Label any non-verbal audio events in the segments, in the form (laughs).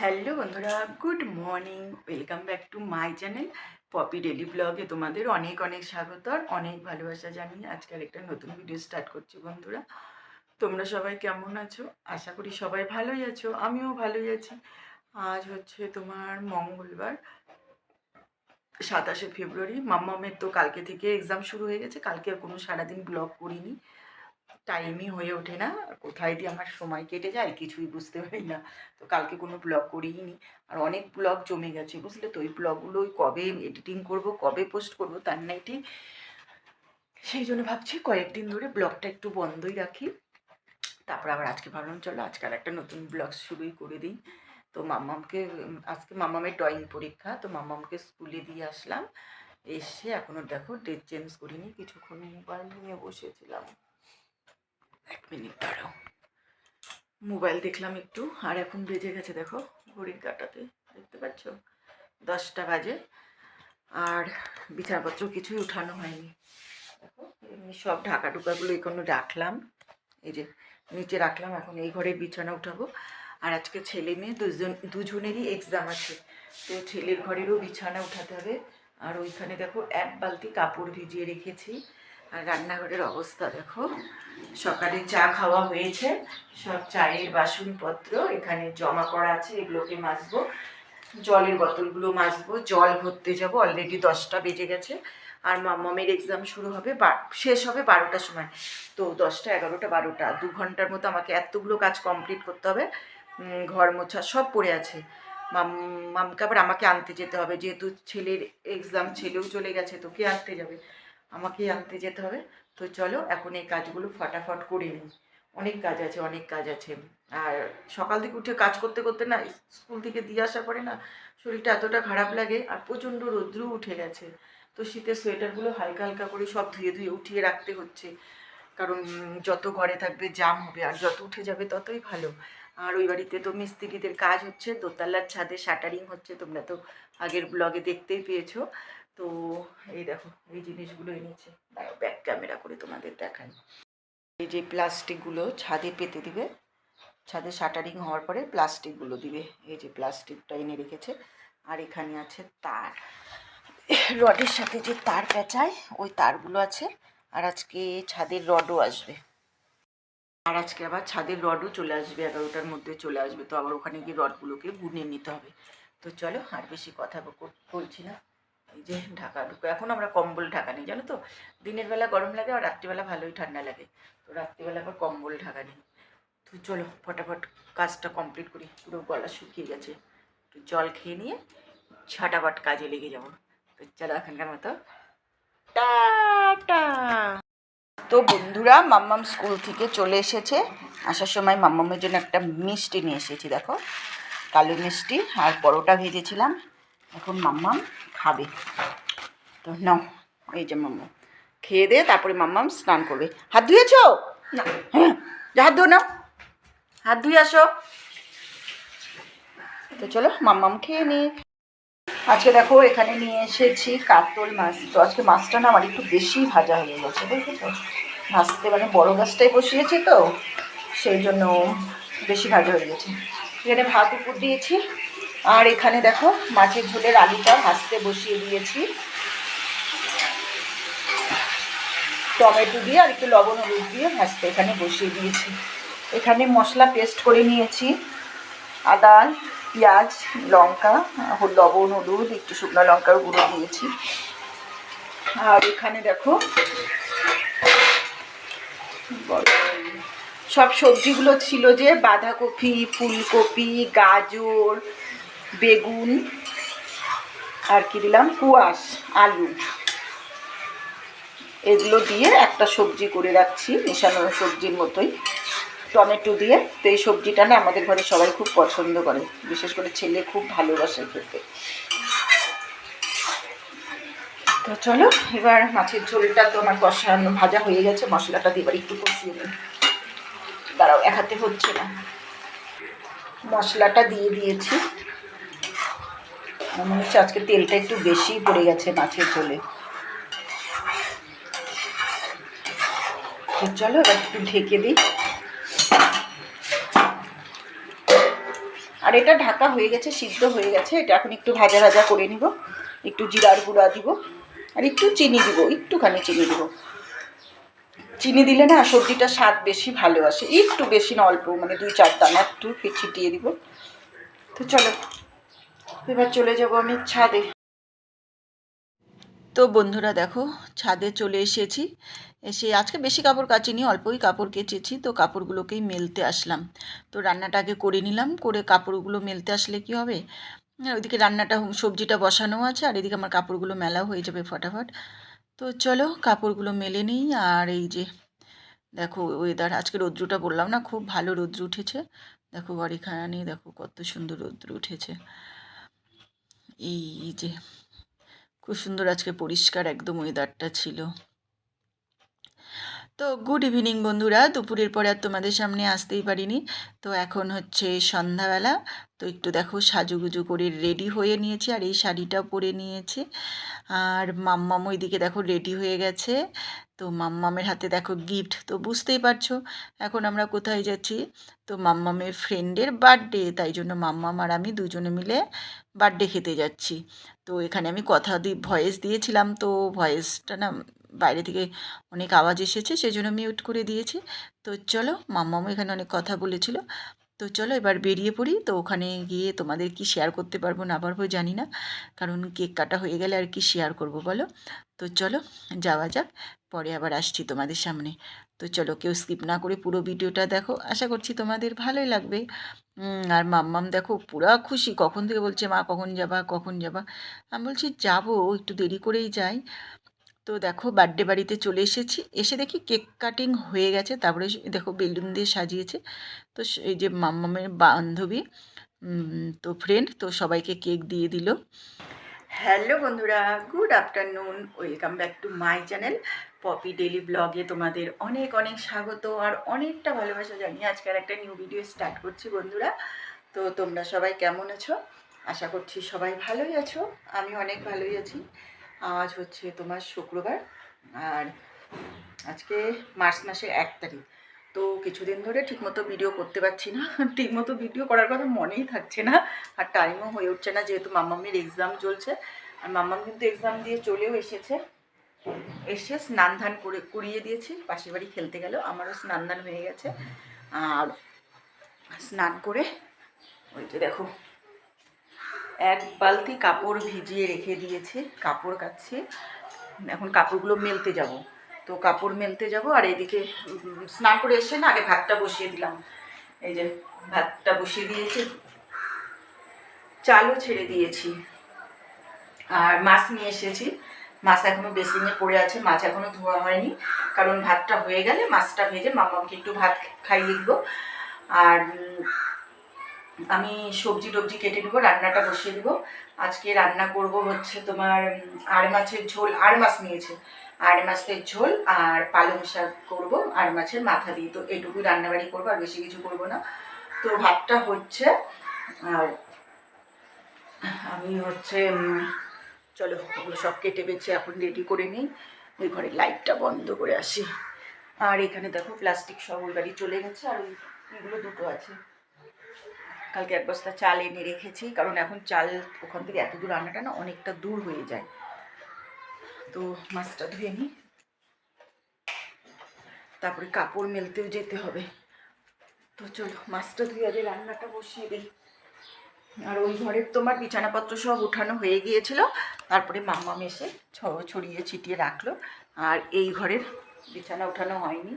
Hello বন্ধুরা, good morning. Welcome back to my channel Poppy daily ব্লগে তোমাদের অনেক অনেক স্বাগত আর অনেক ভালোবাসা জানিয়ে আজকাল একটা নতুন ভিডিও স্টার্ট করছি বন্ধুরা। তোমরা সবাই কেমন আছো? আশা করি সবাই ভালোই আছো, আমিও ভালোই আছি। আজ হচ্ছে তোমার মঙ্গলবার, সাতাশে ফেব্রুয়ারি। মাম্মামের তো কালকে থেকে এক্সাম শুরু হয়ে গেছে, কালকে আর কোনো সারাদিন ব্লগ করিনি। টাইমই হয়ে ওঠে না। কোথায় দিয়ে আমার সময় কেটে যায় কিছুই বুঝতে পারি না। তো কালকে কোনো ব্লগ করিনি আর অনেক ব্লগ জমে গেছে বুঝলে তো? ওই ব্লগগুলোই কবে এডিটিং করব কবে পোস্ট করব তার নাই ঠিক। সেই জন্য ভাবছি কয়েকদিন ধরে ব্লগটা একটু বন্ধই রাখি। তারপর আবার আজকে ভাবলাম চলো আজকাল একটা নতুন ব্লগ শুরুই করে দিই। তো মাম্মামকে উম, আজকে মাম্মামের ড্রয়িং পরীক্ষা তো মামামকে স্কুলে দিয়ে আসলাম। এসে এখনও দেখো ড্রেস চেঞ্জ করিনি কিছুক্ষণ মোবাইল নিয়ে বসেছিলাম। এক মিনিট দাঁড়াও। মোবাইল দেখলাম একটু, আর এখন বেজে গেছে দেখো, ঘড়ির কাটাতে, দেখতে পাচ্ছ? দশটা বাজে, আর বিছানাপত্র কিছুই উঠানো হয়নি। দেখো, এমনি সব ঢাকা টুকাগুলো এখনও রাখলাম। এই যে নিচে রাখলাম, এখন এই ঘরে বিছানা উঠাবো। আর আজকে ছেলে মেয়ে দুজন, দুজনেরই এক্সাম আছে। তো ছেলের ঘরেরও বিছানা উঠাতে হবে। আর ওইখানে দেখো, এক বালতি কাপড় ভিজিয়ে রেখেছি। আর রান্নাঘরের অবস্থা দেখো। সকালে চা খাওয়া হয়েছে। সব চায়ের বাসনপত্র এখানে জমা করা আছে, এগুলোকে মাজবো। জলের বোতলগুলো মাজবো। জল ভরতে যাব অলরেডি দশটা বেজে গেছে। আর মাম্মামের এক্সাম শুরু হবে শেষ হবে বারোটার সময়। তো দশটা, এগারোটা, বারোটা, দু ঘণ্টার মতো আমাকে এতগুলো কাজ কমপ্লিট করতে হবে। ঘর মোছা সব পড়ে আছে। মাম, মামকে আবার আমাকে আনতে যেতে হবে। যেহেতু ছেলের এক্সাম ছেলেও চলে গেছে তো কে আনতে যাবে। আমাকেই আনতে যেতে হবে। তো চলো এখন এই কাজগুলো ফটাফট করে নিই। অনেক কাজ আছে, অনেক কাজ আছে। আর সকাল থেকে উঠে কাজ করতে করতে না, স্কুল থেকে দিয়ে আসার পরে না, শরীরটা এতটা খারাপ লাগে আর প্রচণ্ড রৌদ্র উঠে গেছে। তো শীতের সোয়েটারগুলো হালকা হালকা করে সব ধুয়ে ধুয়ে উঠিয়ে রাখতে হচ্ছে। কারণ যত ঘরে থাকবে জাম হবে আর যত উঠে যাবে ততই ভালো। আর ওই বাড়িতে তো মিস্ত্রিদের কাজ হচ্ছে, দোতলার ছাদে শাটারিং হচ্ছে, তোমরা তো আগের ব্লগে দেখতেই পেয়েছ। তো এই দেখো, এই জিনিসগুলো এনেছে ব্যাক ক্যামেরা করে তোমাদের দেখাই। এই যে প্লাস্টিকগুলো ছাদে পেতে দিবে। ছাদে শাটারিং হওয়ার পরে প্লাস্টিকগুলো দিবে। এই যে প্লাস্টিকটা এনে রেখেছে। আর এখানে আছে তার। রডের সাথে যে তার পেঁচায়, ওই তারগুলো আছে। আর আজকে ছাদের রডও আসবে। আর আজকে আবার ছাদের রডও চলে আসবে, এগারোটার মধ্যে চলে আসবে। তো আবার ওখানে গিয়ে রডগুলোকে গুনে নিতে হবে। তো চলো আর বেশি কথা বলছি না। এই যে ঢাকা ঢুকো। এখন আমরা কম্বল ঢাকা নিই, জানো তো? দিনের বেলা গরম লাগে আর রাত্রিবেলা ভালোই ঠান্ডা লাগে। তো রাত্রিবেলা আবার কম্বল ঢাকা নিই। তো চলো, ফটাফট কাজটা কমপ্লিট করি। পুরো গলা শুকিয়ে গেছে। একটু জল খেয়ে নিয়ে ছটাফট কাজে লেগে যাব। তো চলো এখানকার মতো। টাটা! তো বন্ধুরা, মাম্মাম স্কুল থেকে চলে এসেছে। আসার সময় মাম্মামের জন্য একটা মিষ্টি নিয়ে এসেছি, দেখো। কালো মিষ্টি আর পরোটা ভেজেছিলাম। এখন মাম্মাম খাবে। তো নাও, এই যে মাম্মাম। খেয়ে দিয়ে তারপরে মাম্মাম স্নান করবে। হাত ধুয়েছো? না। হ্যাঁ যা হাত ধুয়ে নাও। হাত ধুয়ে আসো। তো চলো, মাম্মাম খেয়ে নি। আজকে দেখো, এখানে নিয়ে এসেছি কাতল মাছ। তো আজকে মাছটা না আমার একটু বেশি ভাজা হয়ে গেছে বুঝেছ ভাজতে মানে বড় গাছটাই বসিয়েছি তো, সেই জন্য বেশি ভাজা হয়ে গেছে। এখানে ভাত উপর দিয়েছি। আর এখানে দেখো মাছের ঝোলের আলুটা ভাজতে বসিয়ে দিয়েছি। টমেটো দিয়ে আর একটু লবণ হলুদ দিয়ে ভাজতে এখানে বসিয়ে দিয়েছি। এখানে মশলা পেস্ট করে নিয়েছি। আদা, পেঁয়াজ, লঙ্কা লবণ, হলুদ, একটু শুকনো লঙ্কার গুঁড়ো দিয়েছি। আর এখানে দেখো সব সবজিগুলো ছিল যে বাঁধাকপি, ফুলকপি, গাজর বেগুন, আর কি দিলাম? কুয়াশ, আলু। এগুলো দিয়ে একটা সবজি করে রাখছি, মেশানো সবজির মতোই। টমেটো দিয়ে, তো এই সবজিটা না আমাদের ঘরে সবাই খুব পছন্দ করে। বিশেষ করে ছেলে খুব ভালোবাসে খেতে। তো চলো, এবার মাছের ঝোলটা তো আমার কষানো, ভাজা হয়ে গেছে, মশলাটা দিয়ে এবার একটু কষিয়ে নিই। দাঁড়াও, এক হাতে হচ্ছে না। মশলাটা দিয়ে দিয়েছি। মনে হচ্ছে আজকে তেলটা একটু বেশি পড়ে গেছে মাছের ঝোলে। তো চলো এবার একটু ঢেকে দিই। আর এটা ঢাকা হয়ে গেছে, সিদ্ধ হয়ে গেছে। এটা এখন একটু ভাজা ভাজা করে নিব। একটু জিরার গুঁড়া দিব। আর একটু চিনি দিব, একটুখানি চিনি দিব। চিনি দিলে না সবজিটা স্বাদ বেশি ভালো আসে। একটু বেশি না, অল্প মানে দুই চার দানা একটু ছিটিয়ে দিব। তো চলো এবার চলে যাব আমি ছাদে। তো বন্ধুরা দেখো, ছাদে চলে এসেছি। এসে আজকে বেশি কাপড় কাচিনি, অল্পই কাপড় কেচেছি, তো কাপড়গুলোকেই মেলতে আসলাম। তো রান্নাটা আগে করে নিলাম, করে কাপড়গুলো মেলতে আসলে কি হবে? ওইদিকে রান্নাটা সবজিটা বসানো আছে, আর এদিকে আমার কাপড়গুলো মেলাও হয়ে যাবে ফটাফট। তো চলো, কাপড়গুলো মেলে নিই, আর এই যে দেখো ওয়েদার আজকে রৌদ্রটা বললাম না, খুব ভালো রৌদ্র উঠেছে। দেখো বাড়িখানি দেখো কত সুন্দর রৌদ্র উঠেছে। এই যে, খুব সুন্দর আজকে পরিষ্কার একদম ওয়েদারটা ছিল। তো গুড ইভিনিং বন্ধুরা, দুপুরের পরে আর তোমাদের সামনে আসতেই পারিনি। তো এখন হচ্ছে সন্ধ্যাবেলা, তো একটু দেখো সাজুগুজু করে রেডি হয়ে নিয়েছি আর এই শাড়িটাও পরে নিয়েছি। আর মাম্মাম ওইদিকে দেখো রেডি হয়ে গেছে। তো মাম্মামের হাতে দেখো গিফট তো বুঝতেই পারছ এখন আমরা কোথায় যাচ্ছি। তো মাম্মামের ফ্রেন্ডের বার্থডে তাই জন্য মাম্মাম আর আমি দুজনে মিলে বার্থডে খেতে যাচ্ছি। তো এখানে আমি কথা দিয়ে ভয়েস দিয়েছিলাম। তো ভয়েসটা না বাইরে থেকে অনেক আওয়াজ এসেছে সেই জন্য মিউট করে দিয়েছি। তো চলো মাম্মামও এখানে অনেক কথা বলেছিল। তো চলো এবার বেরিয়ে পড়ি। তো ওখানে গিয়ে তোমাদের কি শেয়ার করতে পারব না পারব জানি না। কারণ কেক কাটা হয়ে গেলে আর কি শেয়ার করব বলো। তো চলো, যাওয়া যাক। পরে আবার আসছি তোমাদের সামনে। তো চলো কেউ স্কিপ না করে পুরো ভিডিওটা দেখো। আশা করছি তোমাদের ভালোই লাগবে। আর মাম্মাম দেখো পুরা খুশি। কখন থেকে বলছে, মা, কখন যাবা? কখন যাবা? আমি বলছি, যাব, একটু দেরি করেই যাই। তো দেখো বার্থডে বাড়িতে চলে এসেছি। এসে দেখি কেক কাটিং হয়ে গেছে। তারপরে দেখো বেলুন দিয়ে সাজিয়েছে। তো এই যে মাম্মামের বান্ধবী তো ফ্রেন্ড তো সবাইকে কেক দিয়ে দিল। হ্যালো বন্ধুরা, good afternoon. Welcome back to my channel. Poppy daily ব্লগে তোমাদের অনেক অনেক স্বাগত আর অনেকটা ভালোবাসা জানিয়ে আজকের একটা নিউ ভিডিও স্টার্ট করছি বন্ধুরা। তো তোমরা সবাই কেমন আছো? আশা করছি সবাই ভালোই আছো। আমি অনেক ভালোই আছি। আজ হচ্ছে তোমার শুক্রবার আর আজকে মার্চ মাসের এক তারিখ। তো কিছুদিন ধরে ঠিকমতো ভিডিও করতে পারছি না। (laughs) ঠিকমতো ভিডিও করার কথা মনেই থাকছে না। আর টাইমও হয়ে উঠছে না যেহেতু মাম্মামের এক্সাম চলছে। আর মাম্মাম কিন্তু এক্সাম দিয়ে চলেও এসেছে। এসে স্নান ধান করে, করিয়ে দিয়েছি। পাশের বাড়ি খেলতে গেল। আমারও স্নান ধান হয়ে গেছে। আর স্নান করে ওই যে দেখো, এক বালতি কাপড় ভিজিয়ে রেখে দিয়েছে। কাপড় কাচ্ছে। এখন কাপড়গুলো মেলতে যাব। তো কাপড় মেলতে যাব আর এদিকে স্নান করে এসে না আগে ভাতটা বসিয়ে দিলাম। এই যে ভাতটা বসিয়ে দিয়েছি, চালও ছেড়ে দিয়েছি। আর মাছ নিয়ে এসেছি। মাছ এখনও বেসিংয়ে পড়ে আছে, মাছ এখনও ধোয়া হয়নি। কারণ ভাতটা হয়ে গেলে মাছটা ভেজে মামাকে একটু ভাত খাইয়ে দিব। আর আমি সবজি টবজি কেটে দেবো, রান্নাটা বসিয়ে দেবো। আজকে রান্না করব হচ্ছে তোমার আর মাছের ঝোল আর মাছ নিয়েছে। আর মাছের ঝোল আর পালং শাক করব আর মাছের মাথা দিয়ে। তো এটুকুই রান্নাবাড়ি করব, আর বেশি কিছু করব না। তো ভাতটা হচ্ছে, আর আমি হচ্ছে চলো, ওগুলো সব কেটে বেছে এখন রেডি করে নিই। ওই ঘরে লাইটটা বন্ধ করে আসি। আর এখানে দেখো প্লাস্টিক সব ওই বাড়ি চলে গেছে, আর ওই এগুলো দুটো আছে। কালকে এক বস্তা চাল এনে রেখেছি, কারণ এখন চাল ওখান থেকে এত দূর না, অনেকটা দূর হয়ে যায়। তো মাছটা ধুয়ে নিই তারপরে কাপড় মেলতেও যেতে হবে। তো চলো, মাছটা ধুয়ে আগে রান্নাটা বসিয়ে দিই। আর ওই ঘরের তোমার বিছানাপত্র সব উঠানো হয়ে গিয়েছিল। তারপরে মাম্মা এসে ছড়িয়ে ছিটিয়ে রাখল। আর এই ঘরের বিছানা উঠানো হয়নি।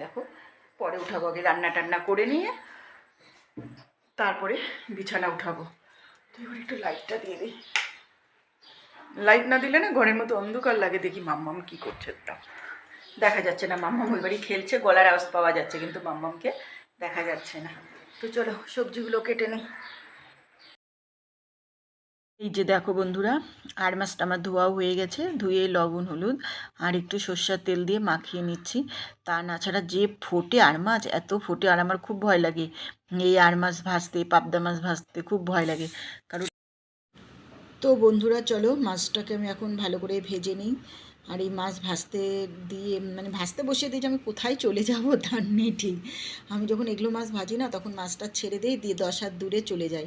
দেখো, পরে উঠাবো আগে রান্না টান্না করে নিয়ে। তারপরে বিছানা উঠাবো। তো এবার একটু লাইটটা দিয়ে দিই। লাইট না দিলে না ঘরের মতো অন্ধকার লাগে, দেখি মাম্মাম কি করছে তা দেখা যাচ্ছে না, মাম্মাম ওই বাড়ি খেলছে, গলার আওয়াজ পাওয়া যাচ্ছে, কিন্তু মাম্মামকে দেখা যাচ্ছে না। তো চলো, সবজিগুলো কেটে নিই। এই যে দেখো বন্ধুরা, আর মাছটা আমার ধোয়াও হয়ে গেছে, ধুয়ে লবণ, হলুদ, আর একটু সর্ষার তেল দিয়ে মাখিয়ে নিচ্ছি। তা না ছাড়া যে ফোটে আর মাছ, এত ফোটে, আর আমার খুব ভয় লাগে। এই আর মাছ ভাজতে, পাবদা মাছ ভাজতে খুব ভয় লাগে। কারণ তো বন্ধুরা চলো, মাছটাকে আমি এখন ভালো করে ভেজে নিই। আর এই মাছ ভাজতে দিয়ে মানে ভাজতে বসিয়ে দিয়েছি আমি কোথায় চলে যাব তার নেই ঠিক। আমি যখন এগুলো মাছ ভাজি না, তখন মাছটা ছেড়ে দিই, দিয়ে দশ হাত দূরে চলে যাই।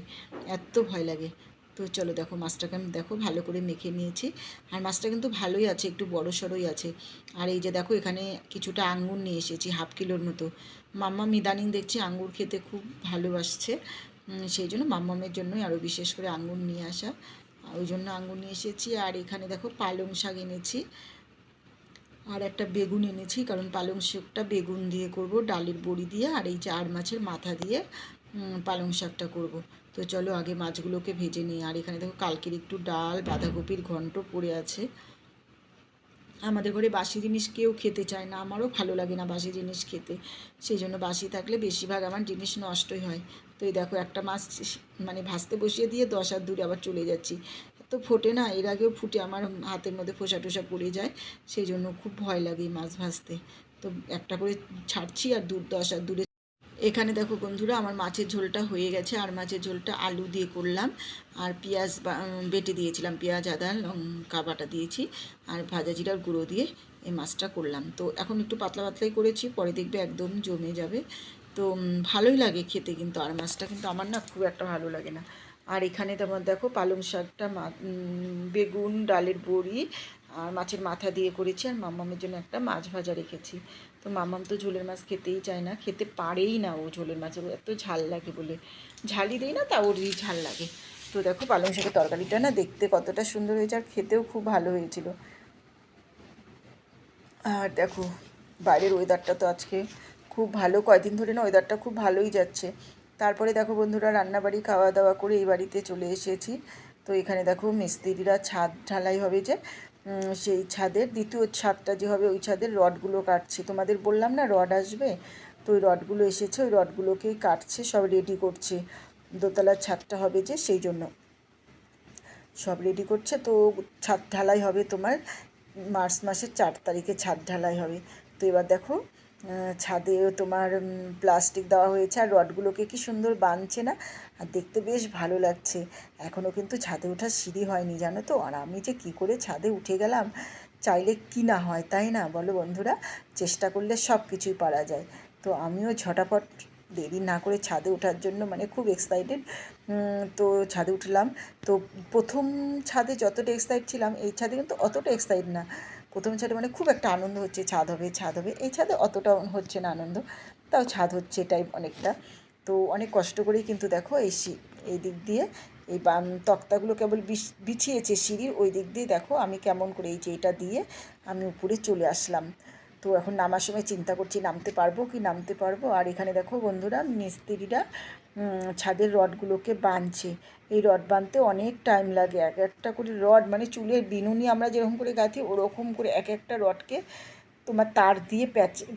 এত ভয় লাগে। তো চলো দেখো, মাছটাকে আমি দেখো ভালো করে মেখে নিয়েছি। আর মাছটা কিন্তু ভালোই আছে, একটু বড় সড়োই আছে। আর এই যে দেখো, এখানে কিছুটা আঙ্গুর নিয়ে এসেছি, হাফ কিলোর মতো। মাম্মা মিদানিং দেখছি আঙ্গুর খেতে খুব ভালোবাসছে। সেই জন্য মাম্মামের জন্যই আরও বিশেষ করে আঙ্গুর নিয়ে আসা। ওই জন্য আঙুর নিয়ে এসেছি। আর এখানে দেখো পালং শাক এনেছি। আর একটা বেগুন এনেছি, কারণ পালং শাকটা বেগুন দিয়ে করব, ডালের বড়ি দিয়ে, আর এই চার মাছের মাথা দিয়ে পালং শাকটা করব। তো চলো আগে মাছগুলোকে ভেজে নিই। আর এখানে দেখো কালকের একটু ডাল, বাঁধাকপির ঘন্ট পড়ে আছে। আমাদের ঘরে বাসি জিনিস কেউ খেতে চায় না। আমারও ভালো লাগে না বাসি জিনিস খেতে। সেই জন্য বাসি থাকলে বেশিরভাগ আমার জিনিস নষ্টই হয়। তো এই দেখো, একটা মাছ মানে ভাসতে বসিয়ে দিয়ে দশ হাত দূরে আবার চলে যাচ্ছি। তো ফোটে না, এর আগেও ফুটে, আমার হাতের মধ্যে ফোসা টোসা পড়ে যায়। সেই জন্য খুব ভয় লাগে মাছ ভাসতে তো একটা করে ছাড়ছি আর দূর দশ হাত দূরে এখানে দেখো বন্ধুরা, আমার মাছের ঝোলটা হয়ে গেছে। আর মাছের ঝোলটা আলু দিয়ে করলাম। আর পেঁয়াজ বেটে দিয়েছিলাম। পেঁয়াজ, আদা, লঙ্কা বাটা দিয়েছি। আর ভাজা জিরার গুঁড়ো দিয়ে এই মাছটা করলাম। তো এখন একটু পাতলা পাতলাই করেছি, পরে দেখবে একদম জমে যাবে। তো ভালোই লাগে খেতে কিন্তু। আর মাছটা কিন্তু আমার না খুব একটা ভালো লাগে না। আর এখানে তোমার দেখো পালং শাকটা বেগুন, ডালের বড়ি আর মাছের মাথা দিয়ে করেছি আর মাম্মামের জন্য একটা মাছ ভাজা রেখেছি। তো মামাম তো ঝোলের মাছ খেতেই চায় না, খেতে পারেই না ও ঝোলের মাছ এত ঝাল লাগে বলে। ঝালই দেই না, তা ওরই ঝাল লাগে। তো দেখো পালং শাকের তরকারিটা না দেখতে কতটা সুন্দর হয়েছে আর খেতেও খুব ভালো হয়েছিল। আর দেখো, বাইরের ওয়েদারটা তো আজকে খুব ভালো, কয়দিন ধরে না ওয়েদারটা খুব ভালোই যাচ্ছে। তারপরে দেখো বন্ধুরা রান্নাবাড়ি খাওয়া দাওয়া করে এই বাড়িতে চলে এসেছি। তো এখানে দেখো মিস্ত্রিরা ছাদ ঢালাই হবে যে সেই ছাদের, দ্বিতীয় ছাদটা যে হবে ওই ছাদের রডগুলো কাটছে। তোমাদের বললাম না রড আসবে? তো ওই রডগুলো এসেছে, ওই রডগুলোকেই কাটছে, সব রেডি করছে। দোতলার ছাদটা হবে যে সেই জন্য। সব রেডি করছে, তো ছাদ ঢালাই হবে তোমার, মার্চ মাসের চার তারিখে ছাদ ঢালাই হবে। তো এবার দেখো ছাদে তোমার প্লাস্টিক দেওয়া হয়েছে, আর রডগুলোকে কি সুন্দর বাঁধছে না? আর দেখতে বেশ ভালো লাগছে। এখনও কিন্তু ছাদে ওঠার সিঁড়ি হয়নি, জানো তো? আর আমি যে কী করে ছাদে উঠে গেলাম, চাইলে কি না হয়, তাই না? বলো বন্ধুরা, চেষ্টা করলে সব কিছুই পারা যায়। তো আমিও ঝটাপট দেরি না করে ছাদে ওঠার জন্য মানে খুব এক্সাইটেড তো ছাদে উঠলাম। তো প্রথম ছাদে যতটা এক্সাইট ছিলাম, এই ছাদে কিন্তু অতটা এক্সাইট না। প্রথম ছাদে মানে খুব একটা আনন্দ হচ্ছে, ছাদ হবে ছাদ হবে। এই ছাদে অতটা হচ্ছে না আনন্দ, তাও ছাদ হচ্ছে এটাই অনেকটা। তো অনেক কষ্ট করেই কিন্তু দেখো এই এই দিক দিয়ে এই বাম তক্তাগুলো কেবল বিছ- বিছিয়েছে সিঁড়ির ওই দিক দিয়ে দেখো আমি কেমন করে এই যে এটা দিয়ে আমি উপরে চলে আসলাম। তো এখন নামার সময় চিন্তা করছি নামতে পারব কি নামতে পারব? আর এখানে দেখো বন্ধুরা মিস্ত্রিরা ছাদের রডগুলোকে বাঁধছে। এই রড বাঁধতে অনেক টাইম লাগে। এক একটা করে রড মানে চুলের বিনুনি আমরা যেরকম করে গাঁথি ওরকম করে এক একটা রডকে তোমার তার দিয়ে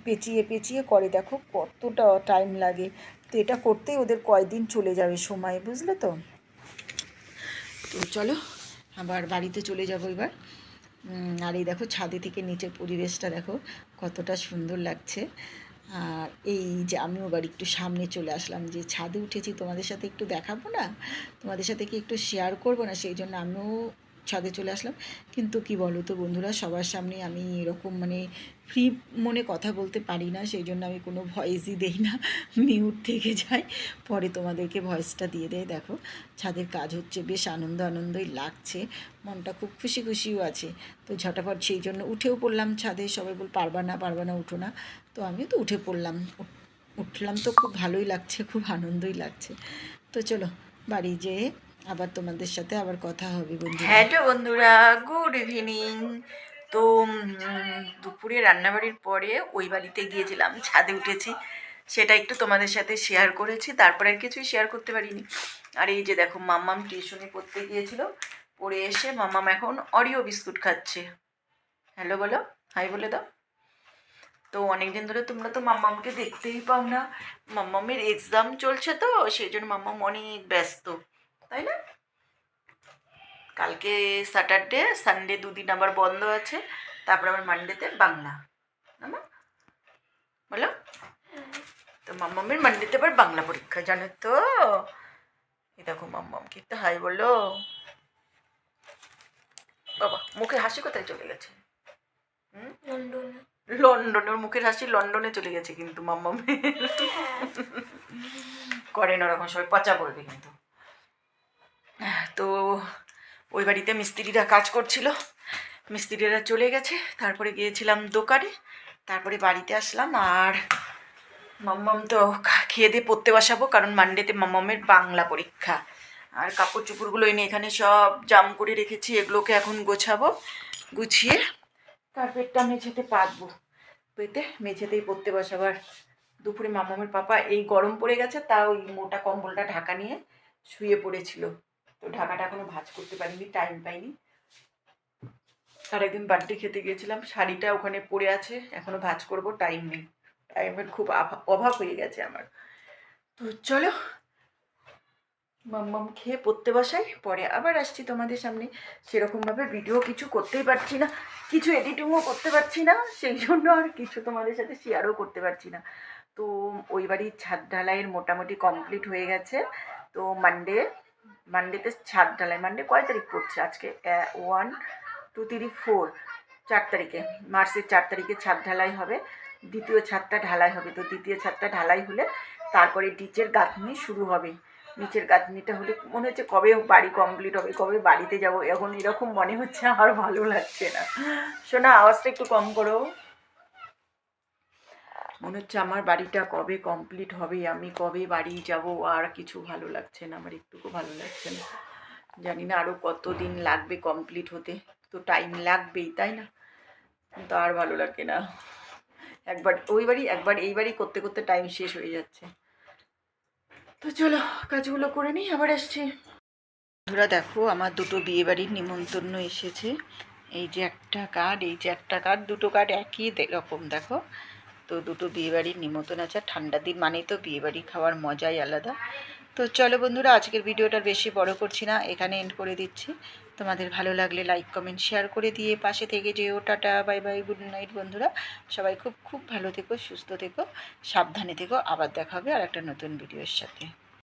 পেঁচিয়ে পেঁচিয়ে করে। দেখো কতটা টাইম লাগে। তো এটা করতেই ওদের কয়দিন চলে যাবে সময়, বুঝলে তো? তো চলো, আবার বাড়িতে চলে যাব এবার। আর এই দেখো ছাদে থেকে নিচের পরিবেশটা দেখো, কতটা সুন্দর লাগছে। আর এই যে আমিও এবার একটু সামনে চলে আসলাম, যে ছাদে উঠেছি, তোমাদের সাথে একটু দেখাবো না? তোমাদের সাথে কি একটু শেয়ার করব না? সেই জন্য আমিও ছাদে চলে আসলাম। কিন্তু কি বলো তো বন্ধুরা, সবার সামনে আমি এরকম মানে ফ্রি মনে কথা বলতে পারি না সেই জন্য আমি কোনো ভয়েসই দেই না। মিউট থেকে যাই, পরে তোমাদেরকে ভয়েসটা দিয়ে দেয় দেখো, ছাদের কাজ হচ্ছে, বেশ আনন্দ আনন্দই লাগছে, মনটা খুব খুশি খুশিও আছে। তো ঝটাপট সেই জন্য উঠেও পড়লাম ছাদে, সবাই বল, পারবা না পারবা না, উঠো না। তো আমিও তো উঠে পড়লাম। উঠ- উঠলাম তো খুব ভালোই লাগছে, খুব আনন্দই লাগছে। তো চলো, বাড়ি যেয়ে আবার তোমাদের সাথে আবার কথা হবে বন্ধু হ্যালো বন্ধুরা, গুড ইভিনিং। তো দুপুরে রান্নাবাড়ির পরে ওই বাড়িতে গিয়েছিলাম, ছাদে উঠেছি। সেটা একটু তোমাদের সাথে শেয়ার করেছি, তারপরে আর কিছুই শেয়ার করতে পারিনি। আর এই যে দেখো, মাম্মাম টিউশনে পড়তে গিয়েছিল, পড়ে এসে মাম্মাম এখন অরিও বিস্কুট খাচ্ছে। হ্যালো বলো হাই বলে দাও। তো অনেকদিন ধরে তোমরা তো মাম্মামকে দেখতেই পাও না। মাম্মামের এক্সাম চলছে তো, সেই জন্য মাম্মাম অনেক ব্যস্ত, তাই না? কালকে স্যাটারডে সানডে দুদিন আবার বন্ধ আছে। তারপর আবার মানডেতে বাংলা। বলো। তো মাম্মামের মানডেতে আবার বাংলা পরীক্ষা জানো তো? দেখো মাম্মামকে একটু হাই বলো। বাবা মুখে হাসি কোথায় চলে গেছে? লন্ডনের মুখের হাসি লন্ডনে চলে গেছে কিন্তু মাম্মাম করেন ওরকম সবাই পচা বলবে কিন্তু। তো ওই বাড়িতে মিস্ত্রিরা কাজ করছিল। মিস্ত্রিরা চলে গেছে। তারপরে গিয়েছিলাম দোকানে। তারপরে বাড়িতে আসলাম। আর মাম্মাম তো খেয়ে দিয়ে পড়তে বসাবো, কারণ মানডেতে মাম্মামের বাংলা পরীক্ষা। আর কাপড় চোপড়গুলো এনে এখানে সব জাম করে রেখেছি, এগুলোকে এখন গোছাবো, গুছিয়ে কার্পেটটা মেঝেতে পাতবো। পেতে মেঝেতেই পড়তে বসাবার দুপুরে মামামের পাপা এই গরম পড়ে গেছে তা ওই মোটা কম্বলটা ঢাকা নিয়ে শুয়ে পড়েছিল। তো ঢাকাটা এখনও ভাঁজ করতে পারিনি টাইম পাইনি। আর একদিন বার্থডে খেতে গিয়েছিলাম, শাড়িটা ওখানে পড়ে আছে, এখনও ভাঁজ করব টাইম নেই। টাইমের খুব অভাব হয়ে গেছে আমার। তো চলো, মাম্মাম খেয়ে পড়তে বসাই, পরে আবার আসছি তোমাদের সামনে। সেরকমভাবে ভিডিও কিছু করতেই পারছি না, কিছু এডিটিংও করতে পারছি না, সেই জন্য আর কিছু তোমাদের সাথে শেয়ারও করতে পারছি না। তো ওই বাড়ির ছাদ ঢালাইয়ের মোটামুটি কমপ্লিট হয়ে গেছে। তো মানডে মানডেতে ছাদ ঢালাই। মানডে কয় তারিখ পড়ছে আজকে? ওয়ান টু থ্রি ফোর চার তারিখে। মার্চের চার তারিখে ছাদ ঢালাই হবে। দ্বিতীয় ছাদটা ঢালাই হবে। তো দ্বিতীয় ছাদটা ঢালাই হলে তারপরে নিচের গাঁথনি শুরু হবে। নিচের গাঁথনিটা হলে মনে হচ্ছে কবে বাড়ি কমপ্লিট হবে, কবে বাড়িতে যাব? এখন এরকম মনে হচ্ছে আর ভালো লাগছে না। শোনা আওয়াজটা একটু কম করো। মনে হচ্ছে আমার বাড়িটা কবে কমপ্লিট হবে, আমি কবে বাড়ি যাব, আর কিছু ভালো লাগছে না, আমার একটুকু ভালো লাগছে না। জানি না আরও কতদিন লাগবে কমপ্লিট হতে, তো টাইম লাগবেই, তাই না? কিন্তু আর ভালো লাগে না। একবার, ওই বাড়ি, একবার এই বাড়ি করতে করতে টাইম শেষ হয়ে যাচ্ছে। তো চলো, কাজগুলো করে নিই, আবার আসছি। বন্ধুরা দেখো, আমার দুটো বিয়ে বাড়ির নিমন্ত্রণ এসেছে। এই যে একটা কার্ড এই যে একটা কার্ড দুটো কার্ড একই রকম, দেখো। তো দুটো বিয়েবাড়ির নিমন্ত্রণ আছে, আর ঠান্ডার দিন মানেই তো বিয়েবাড়ি খাওয়ার মজাই আলাদা। তো চলো বন্ধুরা, আজকের ভিডিওটা বেশি বড় করছি না, এখানে এন্ড করে দিচ্ছি। তোমাদের ভালো লাগলে লাইক কমেন্ট শেয়ার করে দিয়ে পাশে থেকে যেও। Tata bye bye good night বন্ধুরা। সবাই খুব খুব ভালো থেকো, সুস্থ থেকো, সাবধানে থেকো। আবার দেখা হবে আর একটা নতুন ভিডিওর সাথে।